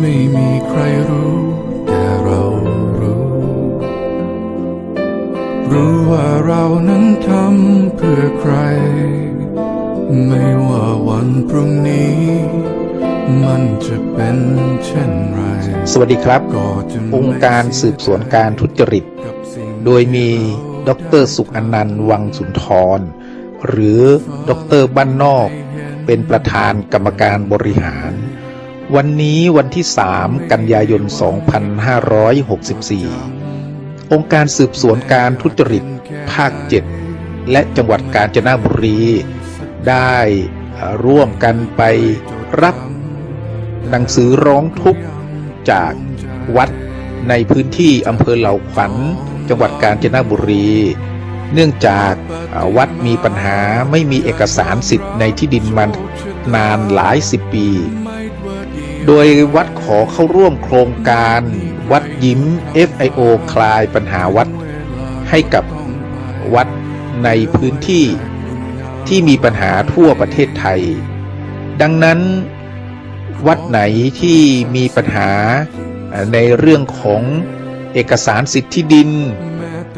ไม่มีใครรู้ แต่เรารู้ รู้ว่าเรานั้นทำเพื่อใคร ไม่ว่าวันพรุ่งนี้ มันจะเป็นเช่นไร สวัสดีครับ องค์การสืบสวนการทุจริต โดยมีดรสุขอนนันต์วังสุนทร หรือดรบ้านนอก เป็นประธานกรรมการบริหาร วันนี้วันที่ 3 กันยายน 2564 องค์การสืบสวนการทุจริตภาค 7 และจังหวัดกาญจนบุรี ได้ร่วมกันไปรับหนังสือร้องทุกข์จากวัดในพื้นที่อำเภอเหล่าขวัญ จังหวัดกาญจนบุรี เนื่องจากวัดมีปัญหาไม่มีเอกสารสิทธิ์ในที่ดินมานานหลายสิบปี โดยวัดขอเข้าร่วมโครงการ วัดยิ้ม FIO คลายปัญหาวัด ให้กับวัดในพื้นที่ที่มีปัญหาทั่วประเทศไทย ดังนั้นวัดไหนที่มีปัญหาในเรื่องของเอกสารสิทธิดิน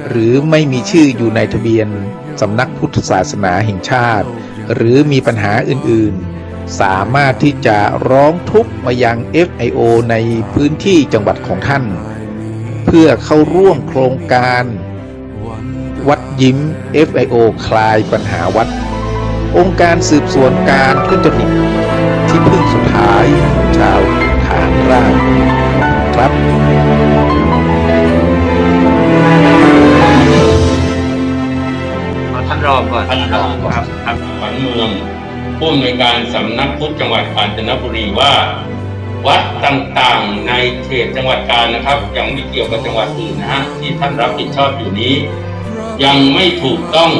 หรือไม่มีชื่ออยู่ในทะเบียนสำนักพุทธศาสนาแห่งชาติ หรือมีปัญหาอื่นๆ สามารถที่จะร้องทุกข์มายัง FIO ในพื้นที่จังหวัดของท่าน เพื่อเข้าร่วมโครงการ วัดยิ้ม FIO คลายปัญหาวัด องค์การสืบสวนการทุจริตที่พึ่งสุดท้ายของชาวฐานรากครับเอาท่านรองก่อน ท่านรอง ผู้อำนวยการสำนักพุทธจังหวัดกาญจนบุรีว่า วัดต่างๆในเขตจังหวัดกาญนะครับ ยังไม่เกี่ยวกับจังหวัดอื่นนะฮะที่ท่านรับผิดชอบอยู่นี้ ยังไม่ถูกต้อง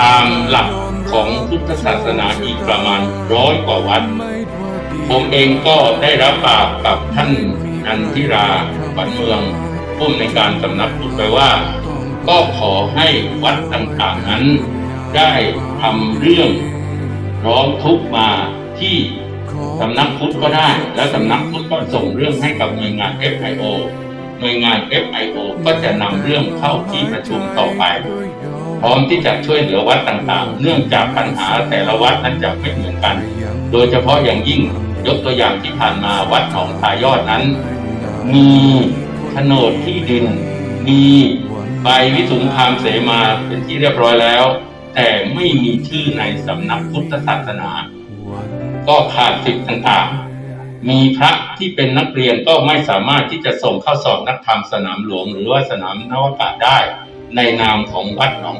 ตามหลักของพุทธศาสนาอีกประมาณร้อยกว่าวัด ผมเองก็ได้รับปากกับท่านนันทิราขวัญเมืองผู้อำนวยการสำนักพุทธไปว่า ก็ขอให้วัดต่างๆนั้นได้ทำเรื่อง ร้องทุกข์มาที่สำนักพุทธก็ได้ และสำนักพุทธก็ส่งเรื่องให้กับหน่วยงาน FIO หน่วยงาน FIO ก็จะนำเรื่องเข้าที่ประชุมต่อไป พร้อมที่จะช่วยเหลือวัดต่างๆ เนื่องจากปัญหาแต่ละวัดนั้นจะไม่เหมือนกัน โดยเฉพาะอย่างยิ่งยกตัวอย่างที่ผ่านมาวัดหนองทายอดนั้น มีโฉนดที่ดิน มีใบวิสุงคามเสมาเป็นที่เรียบร้อยแล้ว แต่ไม่มีชื่อในสำนักพุทธศาสนา ก็ขาดสิทธิ์ต่างๆ มีพระที่เป็นนักเรียนก็ไม่สามารถที่จะส่งเข้าสอบนักธรรมสนามหลวง หรือว่าสนามนวากาศได้ ในนามของวัดหนอง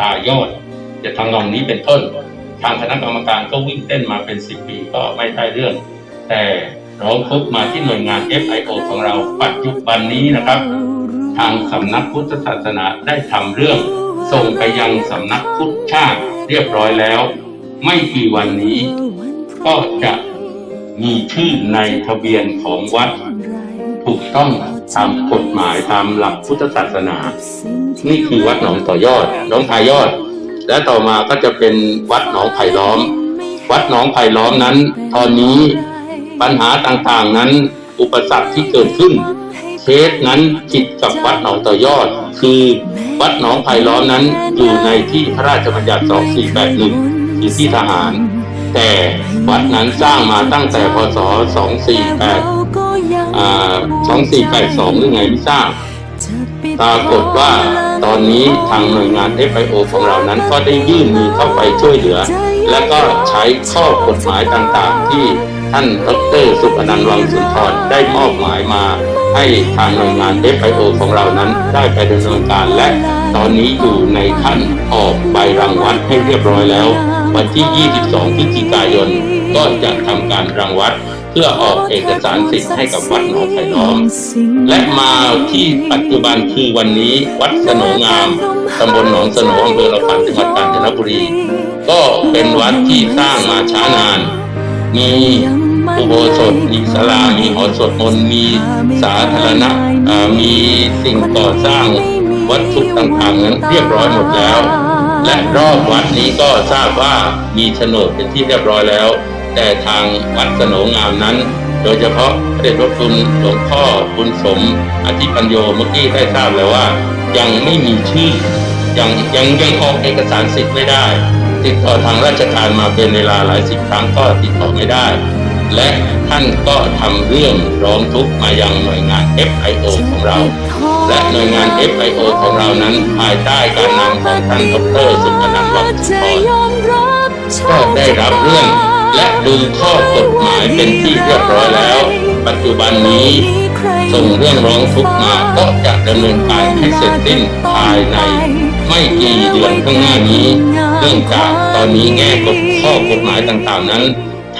ตายอดจะทำนองนี้เป็นต้น ทางคณะกรรมการก็วิ่งเต้นมาเป็นสิบปีก็ไม่ได้เรื่อง แต่ร้องทุกมาที่หน่วยงาน FIO ของเราปัจจุบันนี้นะครับ ทางสำนักพุทธศาสนาได้ทำเรื่อง ส่งไปยังสำนักพุทธชาติเรียบร้อยแล้ว ไม่กี่วันนี้ ก็จะมีชื่อในทะเบียนของวัด ถูกต้องตามกฎหมายตามหลักพุทธศาสนา นี่คือวัดหนองต่อยอดหนองทายอด และต่อมาก็จะเป็นวัดหนองไผ่ล้อม วัดหนองไผ่ล้อมนั้น ตอนนี้ปัญหาต่างๆนั้น อุปสรรคที่เกิดขึ้นเคสนั้นผิดกับวัดหนองต่อยอด คือวัดหนองไผ่ล้อมนั้นอยู่ในที่พระราชบัญญัติ 2481คือที่ทหาร แต่วัดนั้นสร้างมาตั้งแต่พศ 248อ่า2482 หรือไงไม่ทราบปรากฏว่าตอนนี้ทางหน่วยงาน FIO ของเรานั้นก็ได้ยื่นมือเข้าไปช่วยเหลือ และก็ใช้ข้อกฎหมายต่างๆที่ ท่านดรสุขอนันต์วังสุนทรได้มอบหมายมา ให้ทางหน่วยงาน FIO ของเรานั้นได้ไปดำเนินการและตอนนี้อยู่ในขั้นออกใบรางวัลให้เรียบร้อยแล้ว วันที่ 22พฤศจิกายน ก็จะทำการรังวัดเพื่อออกเอกสารสิทธิ์ให้กับวัดหนองไผ่ล้อม และมาที่ปัจจุบันคือวันนี้วัดสนงามตำบลหนองสนอำเภอละขันจังหวัดกาญจนบุรี ก็เป็นวัดที่สร้างมาช้านาน มีอุโบสถมีศาลามีหอสวดมนต์มีสาธารณะมีสิ่งก่อสร้างวัตถุต่างๆนั้นเรียบร้อยหมดแล้ว และรอบวัดนี้ก็ทราบว่ามีโฉนดเป็นที่เรียบร้อยแล้ว แต่ทางวัดสนงามนั้น โดยเฉพาะพระเดชพระคุณหลวงพ่อบุญสมอธิปัญโยเมื่อกี้ได้ทราบแล้วว่า ยังไม่มีชื่อยังยังยังออกเอกสารสิทธิ์ไม่ได้ ติดต่อทางราชการมาเป็นเวลาหลายสิบครั้งก็ติดต่อไม่ได้ และท่านก็ทำเรื่องร้องทุกข์มายังหน่วยงาน FIO ของเรา และหน่วยงาน FIO ของเรานั้นภายใต้การนำของท่านดรสุขนันท์วังสุนทรก็ได้รับเรื่องและดูข้อกฎหมายเป็นที่เรียบร้อยแล้ว ปัจจุบันนี้ส่งเรื่องร้องทุกข์มาก็จะดำเนินการให้เสร็จสิ้นภายใน ไม่กี่เดือนข้างหน้านี้เนื่องจากตอนนี้แง่กฎข้อกฎหมายต่างๆนั้น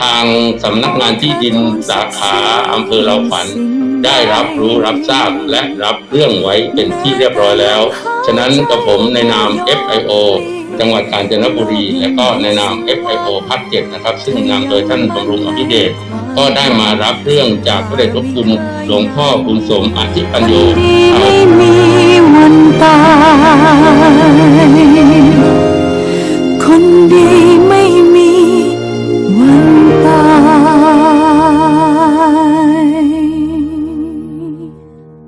ทางสำนักงานที่ดินสาขาอำเภอเราขวัญได้รับรู้รับทราบและรับเรื่องไว้เป็นที่เรียบร้อยแล้ว ฉะนั้นกับผมในนาม FIO จังหวัดกาญจนบุรี และก็ในนาม FIO ภาคเจ็ดนะครับ ซึ่งนำโดยท่านบำรุงอภิเดชก็ได้มารับเรื่องจากพระเดชพระคุณหลวงพ่อบุญสมอธิปัญโย ไม่